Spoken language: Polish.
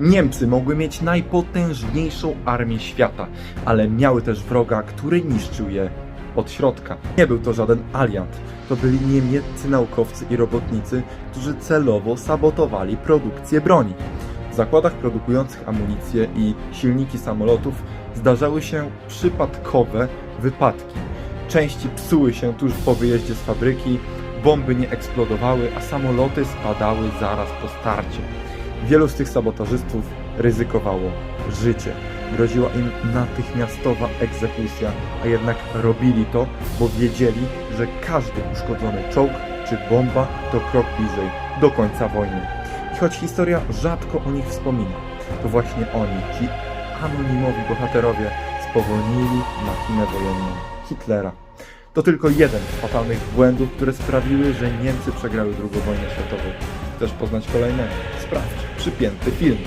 Niemcy mogły mieć najpotężniejszą armię świata, ale miały też wroga, który niszczył je od środka. Nie był to żaden aliant, to byli niemieccy naukowcy i robotnicy, którzy celowo sabotowali produkcję broni. W zakładach produkujących amunicję i silniki samolotów zdarzały się przypadkowe wypadki. Części psuły się tuż po wyjeździe z fabryki, bomby nie eksplodowały, a samoloty spadały zaraz po starcie. Wielu z tych sabotażystów ryzykowało życie. Groziła im natychmiastowa egzekucja, a jednak robili to, bo wiedzieli, że każdy uszkodzony czołg czy bomba to krok bliżej do końca wojny. I choć historia rzadko o nich wspomina, to właśnie oni, ci anonimowi bohaterowie, spowolnili machinę wojenną Hitlera. To tylko jeden z fatalnych błędów, które sprawiły, że Niemcy przegrały II wojnę światową. Chcesz poznać kolejne? Sprawdź przypięty film.